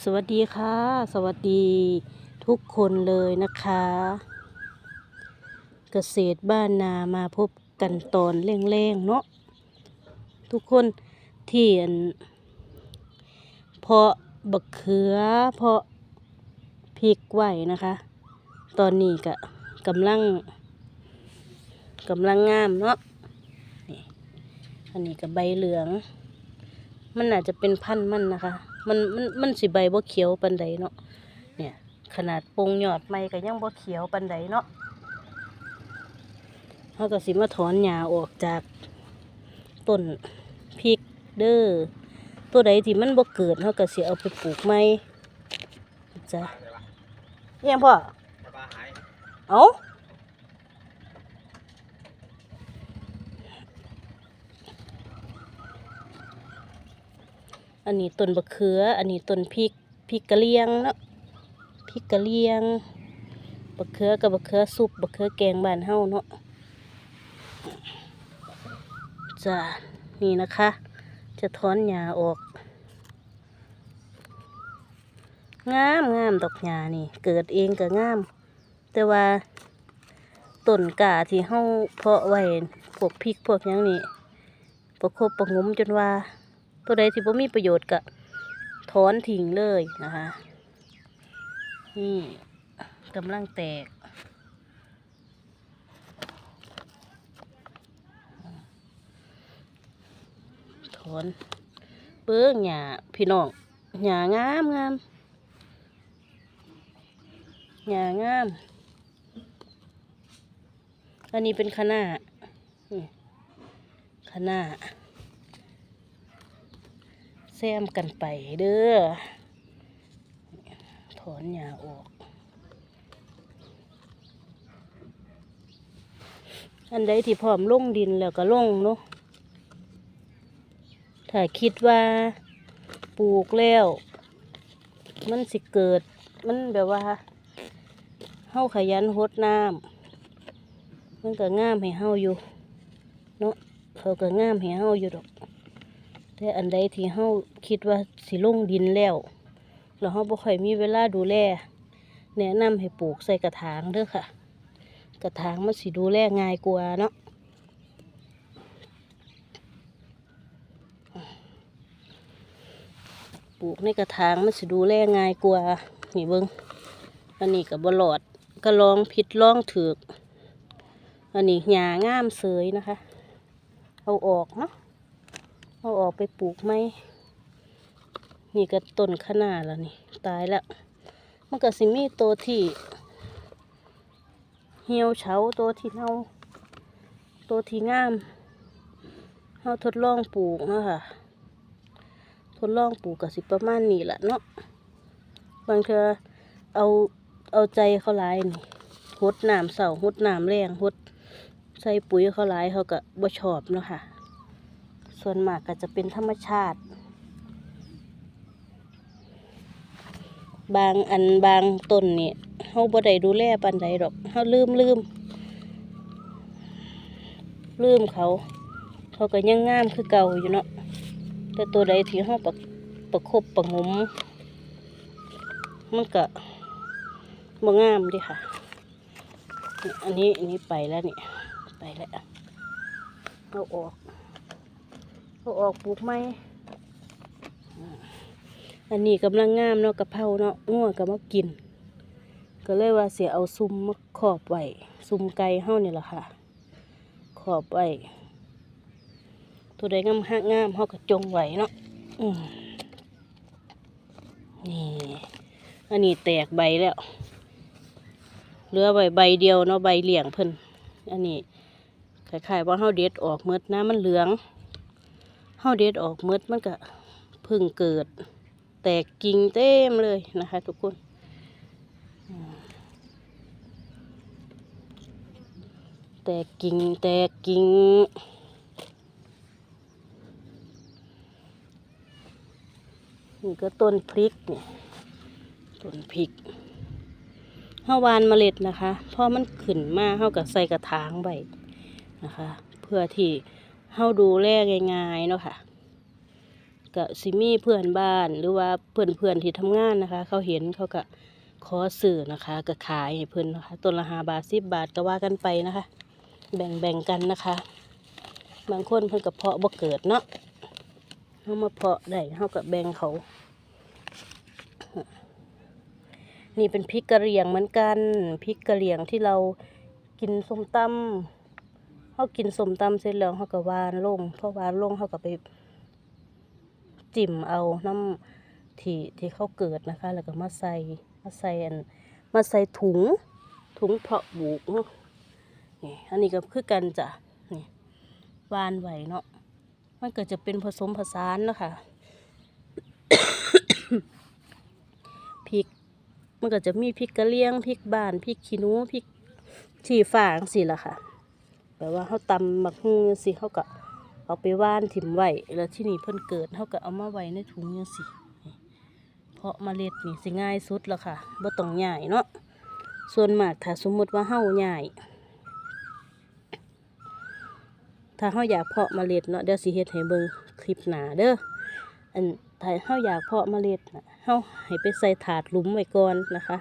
สวัสดีค่ะ สวัสดีทุกคนเลยนะคะ เกษตรบ้านนามาพบกันตอนเร่งๆเนาะทุกคนเที่อันเพาะบักเขือเพาะพริกไหวนะคะ ตอนนี้ก็กำลังกำลังงามเนาะนี่อันนี้ก็ใบเหลือง มันอาจจะเป็นพันธุ์มันนะคะ มันมันมันสิใบบ่เขียวปันใดเนาะเนี่ยขนาดปงยอดไม้ก็ยังบ่เขียวปันใดเนาะเขาก็สิมาถอนหญ้าออกจากต้นพริกเด้อตัวใดที่มันบ่เกิดเขาก็สิเอาไปปลูกใหม่จ้ะยังพ่อปลาหายเอา อันนี้ต้นบะเขือ อันนี้ต้นพริกพริกกะเหรียงเนาะพริกกะเหรียงบะเขือกับบะเขือซุปบะเขือแกงบ้านเฮาเนาะจ้านี่นะคะ จะถอนหญ้าออกงามงามดอกหญ้านี่ เกิดเองก็งาม แต่ว่าต้นกาที่เฮาเพาะไว้พวกพริกพวกยังนี่ประคบประงมจนว่า ตัวใดที่บ่มีประโยชน์ก็ถอนทิ้งเลยนะคะนี่กำลังแตกถอนเบิ้งหญ้าพี่น้องหญ้างามงามหญ้างาม อันนี้เป็นคะน้านี่คะน้า ซมกันไปเด้อ ถอนหญ้าออก อันใดที่พร้อมลงดินแล้วก็ลงเนาะ ถ้าคิดว่าปลูกแล้ว มันสิเกิด มันแบบว่าเฮาขยันหดน้ำมันก็ง่ามให้เฮาอยู่ เนาะเขาก็ง่ามให้เฮาอยู่ดอก แต่อันใดที่เฮาคิดว่าสิลงดินแล้วแล้วเฮาบ่ค่อยมีเวลาดูแลแนะนำให้ปลูกใส่กระถางเด้อค่ะ กระถางมันสิดูแลง่ายกว่าเนาะปลูกในกระถางมันสิดูแลง่ายกว่านี่เบิงอันนี้กับบลอดก็ลองผิดลองถืออันนี้หญ้างามเสยนะคะ เอาออกเนาะ เอาออกไปปลูกไหมนี่ก็ต้นขนาดแล้วนี่ ตายแล้วมันก็สิมีตัวที่ เหี่ยวเฉาตัวที่เน่าตัวที่งามเราทดลองปลูกเนาะคะทดลองปลูกกับสิประมาณนี้แหละเนาะ บางเธอเอาเอาใจเขาหลายนี่หดน้ำเสาหดน้ำแรงหดใส่ปุ๋ยเขาหลายเขาก็บ่ชอบเนาะค่ะ ส่วนมากก็จะเป็นธรรมชาติ บางอันบางต้นนี่เฮาบ่ได้ดูแลปานใดดอกเฮาลืมลืมลืมเขาเขาก็ยังงามคือเก่าอยู่เนาะแต่ตัวใดที่ห้องประประคบประหงมมันก็บ่งามดิค่ะ อันนี้อันนี้ไปแล้วนี่ไปแล้วเอาออก เอาออกปลูกไมอ่อันนี้กำลังงามเนาะกะเพราเนาะงัวก็มากิน ก็เลยว่าเสียเอาซุ่มมาขอบไว้ซุ่มไก่เฮานี่แหละค่ะ ขอบไว้ตัวใดงามหักงามเขาก็จงไว้เนาะนี่อันนี้แตกใบแล้วเหลือใบใบเดียวเนาะใบเหลี่ยงเพิ่นอันนี้คล้ายๆว่าเฮาเด็ดออกเมดนะมันเหลือง เฮาเด็ดออกเมดมันก็พิ่งเกิด แตกกิ่งเต็มเลยนะคะ ทุกคนแตกกิ่งแตกกิ่งนี่ก็ต้นพริกเนี่ยต้นพริกเฮาวานเมล็ดนะคะพอมันขึ้นมาเฮาก็ใส่กระถางไว้นะคะ เพื่อที่ เฮาดูแลง่ายๆเนาะค่ะก็สิมี่เพื่อนบ้านหรือว่าเพื่อนเพื่อนๆที่ทำงานนะคะ เขาเห็นเขาก็ขอซื้อนะคะก็ขายให้เพิ่อนนะคะต้นละห้าบาทสิบบาทก็ว่ากันไปนะคะ แบ่งแบ่งๆกันนะคะ บางคนเพิ่อนก็เพาะบ่เกิดเนาะเฮามาเพาะได้เฮาก็แบ่งเขา นี่เป็นพริกกะเหรี่ยงเหมือนกันพริกกะเหรี่ยงที่เรากินส้มตำ เขากินส้มตำเสร็จแล้วเขาก็วานลงพอวานลงเขาก็ไปจิ้มเอาน้ำที่ที่เขาเกิดนะคะ แล้วก็มาใส่มาใส่อันมาใส่ถุงถุงเพาะปลูกเนาะนี่อันนี้ก็คือกันจ้ะนี่วานไหวเนาะมันก็จะเป็นผสมผสานนะคะพริกมันก็จะมีพริกกระเหรี่ยงพริกบานพริกขี้นูพริกชีฝางสิละค่ะ แบบว่าเขาตำหมักฮุงจังสิเขาก็เอาไปว่านถิ่มไว้แล้วที่นี่เพิ่นเกิดเขาก็เอามาไว้ในถุงจังสิเพราะเมล็ดนี่สิง่ายสุดแล้วค่ะบ่ต้องใหญ่เนาะส่วนมากถ้าสมมติว่าเฮาใหญ่ถ้าเฮาอยากเพาะเมล็ดเนาะเดี๋ยวสิเฮ็ดให้เบิ่งคลิปหน้าเด้ออันถ้าเฮาอยากเพาะเมล็ดน่ะเฮาให้ไปใส่ถาดหลุมไว้ก่อนนะคะ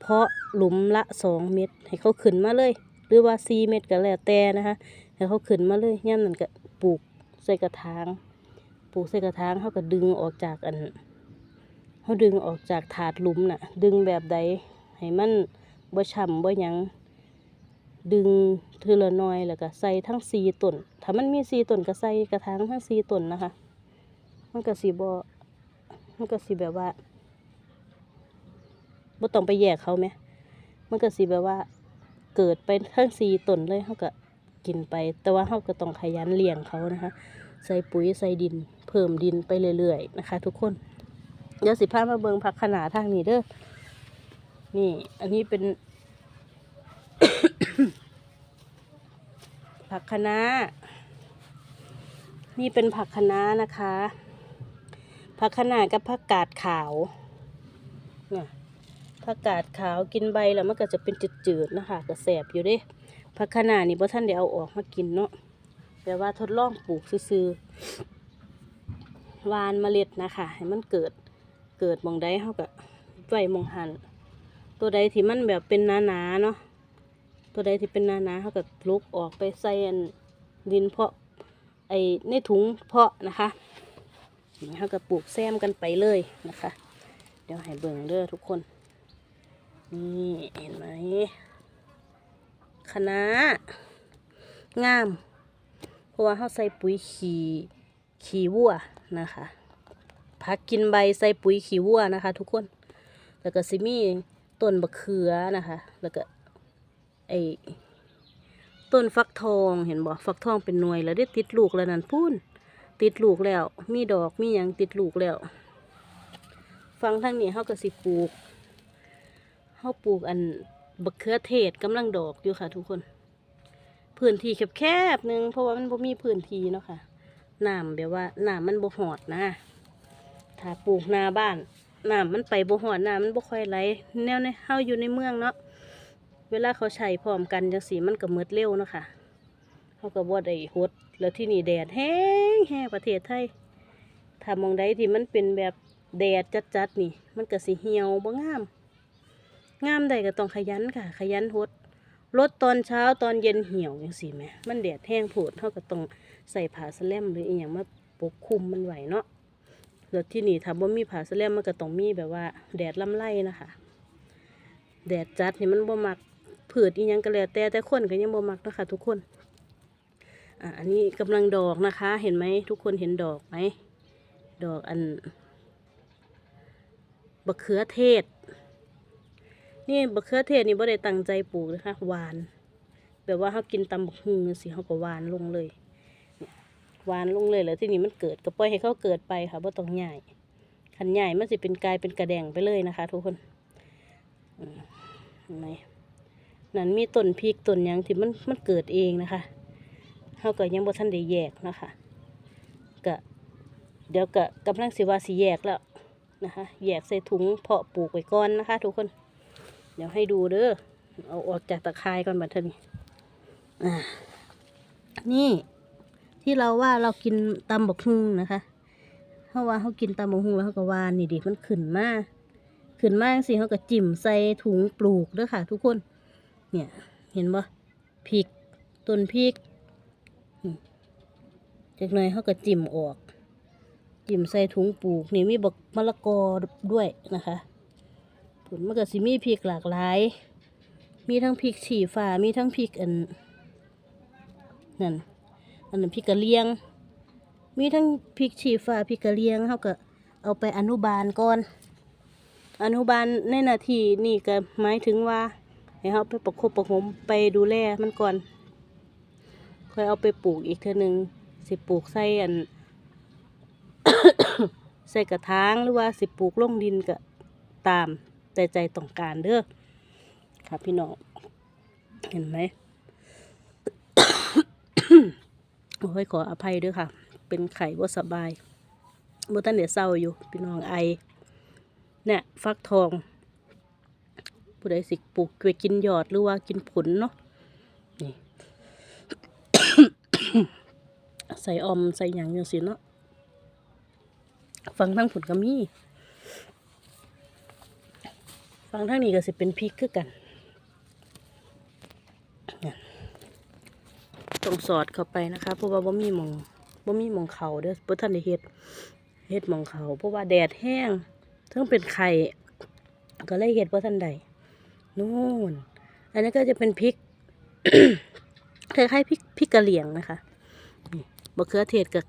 เพาะหลุมละสองเม็ดให้เขาขึ้นมาเลย หรือว่าสี่เม็ดก็แล้วแต่นะคะให้เขาขึ้นมาเลยย่ำนั่นก็ปลูกใส่กระถางปลูกใส่กระถางเขาก็ดึงออกจากอันเขาดึงออกจากถาดหลุมน่ะ ดึงแบบใดให้มันบ่ฉ่ำบ่ยังดึงทีละน้อยแล้วก็ใส่ทั้งสีต้นถ้ามันมีสีต้นก็ใส่กระถางทั้งสีต้นนะคะ มันก็สีบ่มันก็สีแบบว่าบ่ต้องไปแยกเขาไหมมันก็สิแบบว่า เกิดไปทั้งสี่ต้นเลยเขาก็กินไป แต่ว่าเขาก็ต้องขยันเลี้ยงเขานะคะ ใส่ปุ๋ยใส่ดิน เพิ่มดินไปเรื่อยๆนะคะ ทุกคนเดี๋ยวสิพามาเบิงผักขนาทางนี้เด้อนี่ อันนี้เป็น ผักคะน้านี่เป็นผักคะน้านะคะ ผักคะน้ากับผักกาดขาวเนี่ย ผักกาดขาวกินใบแล้วมันก็จะเป็นจืดๆนะคะก็แสบอยู่เด้ผักคะน้านี่บ่ท่านได้เอาออกมากินเนาะแต่ว่าทดลองปลูกซื่อวานเมล็ดนะคะให้มันเกิดเกิดมองใดเฮาก็ไว้มองหันตัวใดที่มันแบบเป็นหนาๆเนาะตัวใดที่เป็นหนาๆเฮาก็ลุกออกไปใส่ดินเพาะไอในถุงเพาะนะคะเฮาก็ปลูกแซมกันไปเลยนะคะ เดี๋ยวให้เบิ่งเด้อทุกคน นี่เห็นไหมคณะงาม เพราะว่าเขาใส่ปุ๋ยขี้ขี้วัวนะคะพักกินใบใส่ปุ๋ยขี้วัวนะคะ ทุกคน แล้วก็ซิมีต้นบะเขือนะคะ แล้วก็ไอ้ต้นฟักทองเห็นบ่ฟักทองเป็นหน่วยแล้วได้ติดลูกแล้วนั่นพูนติดลูกแล้ว มีดอกมีหยังติดลูกแล้ว ฟังทางนี้เขาก็สิปลูก เขาปลูกอันบักเขือเทศกำลังดอกอยู่ค่ะ ทุกคน พื้นที่แคบๆหนึงเพราะว่ามันบ่มีพื้นที่เนาะค่ะน้ำแบบว่าน้ำมันบ่หอดนะ ถ้าปลูกหน้าบ้านน้ำมันไปบ่หอดน้ำมันบ่ค่อยไหลแนวในเฮาอยู่ในเมืองเนาะเวลาเขาใช้พร้อมกันจังสีมันก็มืดเร็วเนาะค่ะเขาก็บ่ได้หดแล้วที่นี่แดดแห้งแห้งประเทศไทยถ้ามองใดที่มันเป็นแบบแดดจัดๆนี่ มันก็สิเหี่ยวบ่งาม งามได้ก็ต้องขยันค่ะ ขยันหดลดตอนเช้าตอนเย็นเหี่ยวอย่างสิแหมมันแดดแห้งโผดเท่าก็ต้องใส่ผ้าสแลมหรืออีหยังมาปกคลุมมันไหวเนาะแล้วที่นี่ถ้าบ่มีผ้าสแลมมันก็ต้องมีแบบว่า แดดลำไรนะคะ แดดจัดนี่มันบ่มักผืดอีหยังก็แล้วแต่แต่คนก็ยังบ่มักนะคะทุกคนอะอันนี้กำลังดอกนะคะ เห็นไหมทุกคนเห็นดอกไหมดอกอันบะเขือเทศ นี่บะเขือเทศนี่บ่ได้ตั้งใจปลูกนะคะหวาน แบบว่าเขากินตำบักฮุงสิเขาก็หวานลงเลยเนี่ยหวานลงเลยแล้วที่นี่มันเกิดก็ปล่อยให้เขาเกิดไปค่ะบ่ต้องใหญ่คันใหญ่มันสิเป็นกลายเป็นกระแดงไปเลยนะคะ ทุกคนเห็นไหมนั่นมีต้นพริกต้นยังที่มันมันเกิดเองนะคะเขาก็ยังบ่ทันได้แยกนะคะก็เดี๋ยวก็กำลังสิว่าสิแยกแล้วนะคะ แยกใส่ถุงเพาะปลูกไว้ก่อนนะคะ ทุกคน เดี๋ยวให้ดูเด้อเอาออกจากตะไคร้ก่อนบัดเทนี้นี่ที่เราว่าเรากินตำบักฮุงนะคะราะว่าเขากินตามมะฮุงแล้วเขาก็วานนี่ดิมันขึ้นมากขึ้นมาจังซี่เขาก็จิ้มใส่ถุงปลูกเด้อค่ะ ทุกคน เนี่ยเห็นบ่พริกต้นพริกจากหน่อยเขาก็จิ้มออก จิ้มใส่ถุงปลูกนี่มีบักมะละกอด้วยนะคะ ผลมันก็สิมีพริกหลากหลาย มีทั้งพริกฉีฟ้ามีทั้งพริกอันนั่นอันนั้นพริกกะเหรียง มีทั้งพริกฉีฟ้าพริกกะเหรียงเขาก็เอาไปอนุบาลก่อน อนุบาลในนาทีนี่ก็หมายถึงว่าให้เขาไปประคบประหมไปดูแลมันก่อน ค่อยเอาไปปลูกอีกเทื่อหนึงสิปลูกใส่อันใส่กระถางหรือว่าสิปลูกลงดินก็ตาม แต่ใจต้องการเด้อค่ะพี่น้อง เห็นไหมโอ้ยขออภัยด้วยค่ะ เป็นไข่ว่าสบายบ่ทันเดี๋ยวเศร้าอยู่ พี่น้องไอ เนี่ย ฟักทองผู้ใดสิปลูกไปกินยอดหรือว่ากินผลเนาะนี่ใส่ออมใส่หยังอย่างสิเนาะฟังทั้งผลก็มี ฟังทั้งนี้ก็สิเป็นพริกคือกันต้องสอดเข้าไปนะคะ เพราะว่าบ่มีมองบ่มีมองเขาเด้อบ่ทันได้เฮ็ดเฮ็ดมองเขาเพราะว่าแดดแห้งทั้งเป็นไข่ก็เลยเฮ็ดบ่ทันใดนู่นอันนี้ก็จะเป็นพริกคล้ายๆพริกพริกกะเหรี่ยงนะคะนี่มะเขือเทศกับ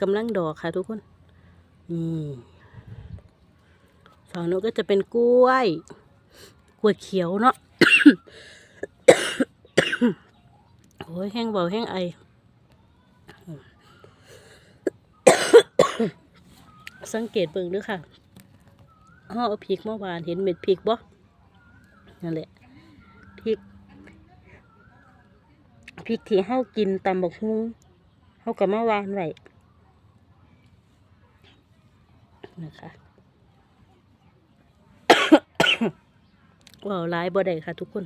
กำลังดอกค่ะทุกคนนี่ฝั่งนู้นก็จะเป็นกล้วย ขวยเขียวเนาะโอ้ยแห้งเบาแห้งไอสังเกตเบิ่งด้วยค่ะห่อเอาพริกเมื่อวานเห็นเม็ดพริกบ่นั่นแหละพริกพริกที่เฮากินตำบักฮุงเฮาก็มาวานไว้นะคะ เว้าร้บ่ได้ค่ะทุกคน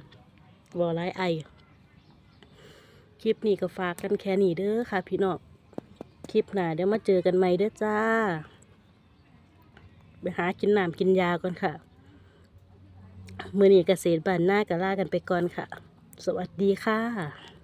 ว้าร้ไอ คลิปนี้ก็ฝากกันแค่นี้เด้อค่ะ พี่น้อง คลิปหน้าเดี๋ยวมาเจอกันใหม่เด้อจ้า ไปหากินน้ำกินยาก่อนค่ะ มือนี้เกษตรบ้านหน้าก็ลากันไปก่อนค่ะ สวัสดีค่ะ